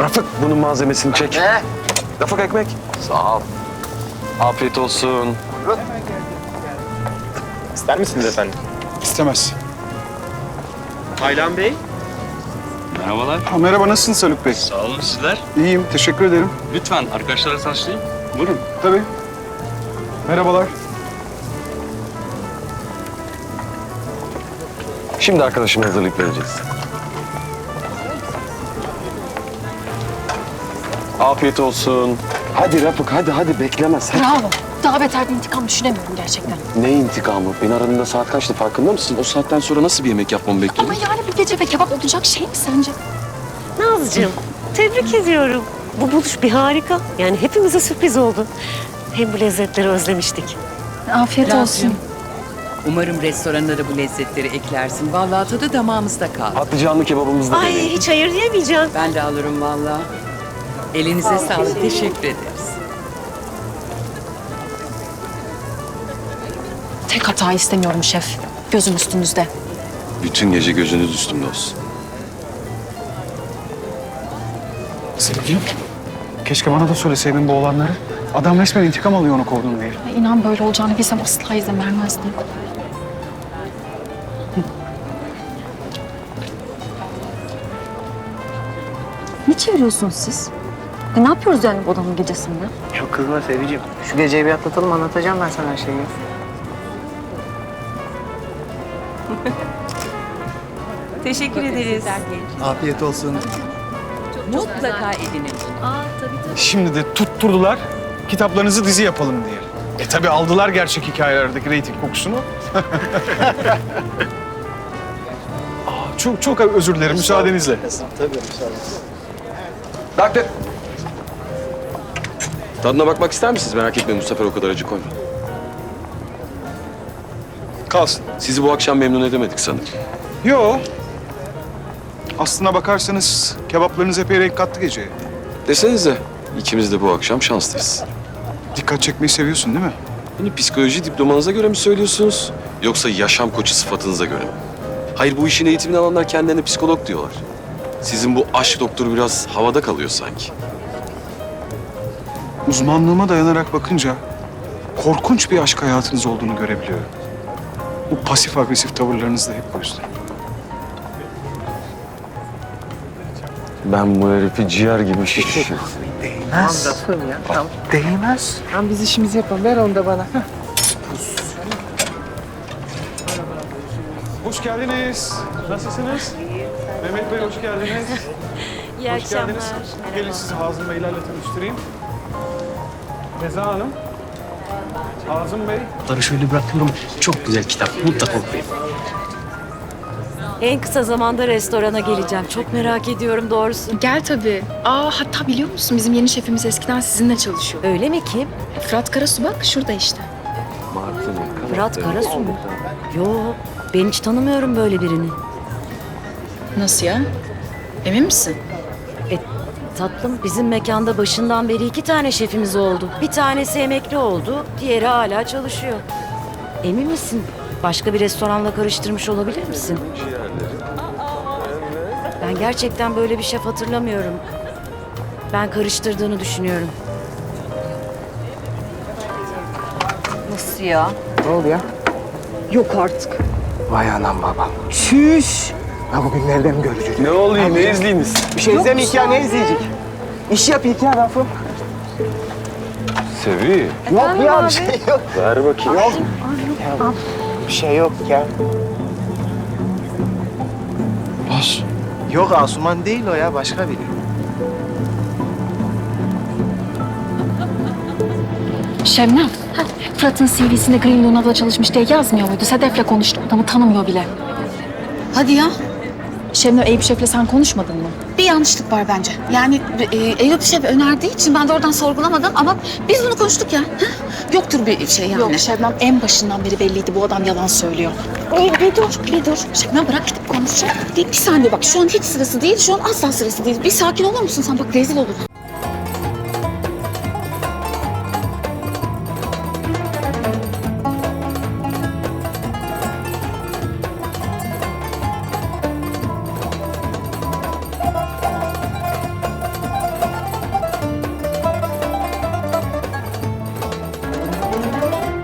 Rafık bunun malzemesini çek. Ne? Rafık ekmek. Sağ ol. Afiyet olsun. İster misiniz efendim? İstemez. Aylan Bey. Merhabalar. Ha, merhaba nasılsınız Haluk Bey? Sağ olun sizler. İyiyim teşekkür ederim. Lütfen arkadaşlara tanıştırayım. Buyurun. Tabii. Merhabalar. Şimdi arkadaşımı hazırlayıp vereceğiz. Afiyet olsun. Hadi Rafık hadi hadi beklemez. Hadi. Bravo. Daha beter bir intikam düşünemiyorum gerçekten. Ne intikamı? Beni aradığında saat kaçtı farkında mısın? O saatten sonra nasıl bir yemek yapmamı bekliyordun? Ama yani bir gece ve kebap olacak şey mi sence? Nazcığım, tebrik ediyorum. Bu buluş bir harika. Yani hepimize sürpriz oldu. Hem bu lezzetleri özlemiştik. Afiyet olsun. Umarım restoranına da bu lezzetleri eklersin. Vallahi tadı damağımızda kaldı. Patlıcanlı kebabımız da Ay deneyin. hiç hayır diyemeyeceğim. Ben de alırım vallahi. Elinize sağlık. Teşekkür ederiz. Tek hata istemiyorum şef. Gözüm üstünüzde. Bütün gece gözünüz üstümde olsun. Sevgilim. Keşke bana da söyleseydin bu olanları. Adam resmen intikam alıyor onu kovdun diye. Ya İnan böyle olacağını bilsem asla izin vermezdim. Ne çeviriyorsunuz siz? E, ne yapıyoruz yani bu adamın gecesinde? Yok kızma Sevicim. Şu geceyi bir atlatalım anlatacağım ben sana her şeyi. Teşekkür ederiz. Afiyet olsun. Mutlaka edinin. Şimdi de tutturdular kitaplarınızı dizi yapalım diye. E tabi aldılar gerçek hikayelerdeki reyting kokusunu. Aa, çok çok özür dilerim müsaadenizle. Doktor. Tadına bakmak ister misiniz? Merak etmeyin bu sefer o kadar acı koyma. Kalsın. Sizi bu akşam memnun edemedik sanırım. Yo. Aslına bakarsanız kebaplarınız epey renk kattı geceye. Desenize ikimiz de bu akşam şanslıyız. Dikkat çekmeyi seviyorsun değil mi? Bunu psikoloji diplomanıza göre mi söylüyorsunuz? Yoksa yaşam koçu sıfatınıza göre mi? Hayır bu işin eğitimini alanlar kendilerine psikolog diyorlar. Sizin bu aşk doktoru biraz havada kalıyor sanki. Uzmanlığıma dayanarak bakınca korkunç bir aşk hayatınız olduğunu görebiliyorum. Bu pasif agresif tavırlarınız da hep bu yüzden. Ben bu herifi ciğer gibi şişiririm. Değmez. Lafım ya. Tamam. Değmez. Tamam biz işimizi yapalım. Ver onu da bana. Heh. Hoş geldiniz. Nasılsınız? Mehmet Bey hoş geldiniz. İyi hoş geldiniz. Gelin sizi Hazım Beylerle tanıştırayım. Reza Hanım. Hazım Bey. Bunları şöyle bırakıyorum. Çok güzel kitap. Mutlaka okuyun. En kısa zamanda restorana geleceğim. Çok merak ediyorum doğrusu. Gel tabii. Aa hatta biliyor musun bizim yeni şefimiz eskiden sizinle çalışıyor. Öyle mi kim? Fırat Karasu bak şurada işte. Fırat Karasu mu? Yo, ben hiç tanımıyorum böyle birini. Nasıl ya? Emin misin? Tatlım bizim mekanda başından beri iki tane şefimiz oldu. Bir tanesi emekli oldu, diğeri hala çalışıyor. Emin misin? Başka bir restoranla karıştırmış olabilir misin? Ben gerçekten böyle bir şef hatırlamıyorum. Ben karıştırdığını düşünüyorum. Nasıl ya? Ne oldu ya? Yok artık. Vay anam babam. Şüş. Ya bugün nereden göreceğiz? Ne oluyor? Ne izleyiniz? Bir şey izlemeyik ya ne izleyecek? İş yapayım ya Rafım. Sevi. Yok ya bir şey yok. Ver bakayım. Yok. Ya, bir şey yok ya. Bas. Yok Asuman değil o ya başka biri. Şebnem. Fırat'ın CV'sinde Green Luna'da çalışmış diye yazmıyor muydu? Sedef'le konuştu. Adamı tanımıyor bile. Hadi ya. Şebnem Eyüp Şef'le sen konuşmadın mı? Bir yanlışlık var bence. Yani e, Eyüp Şef önerdiği için ben de oradan sorgulamadım ama biz bunu konuştuk ya. Heh, Yoktur bir şey yani. Yok Şebnem en başından beri belliydi bu adam yalan söylüyor. Ey, bir dur, bir dur. Şebnem bırak gidip konuşacak. Bir, bir saniye bak şu an hiç sırası değil. Şu an asla sırası değil. Bir sakin olur musun sen? Bak rezil oluruz.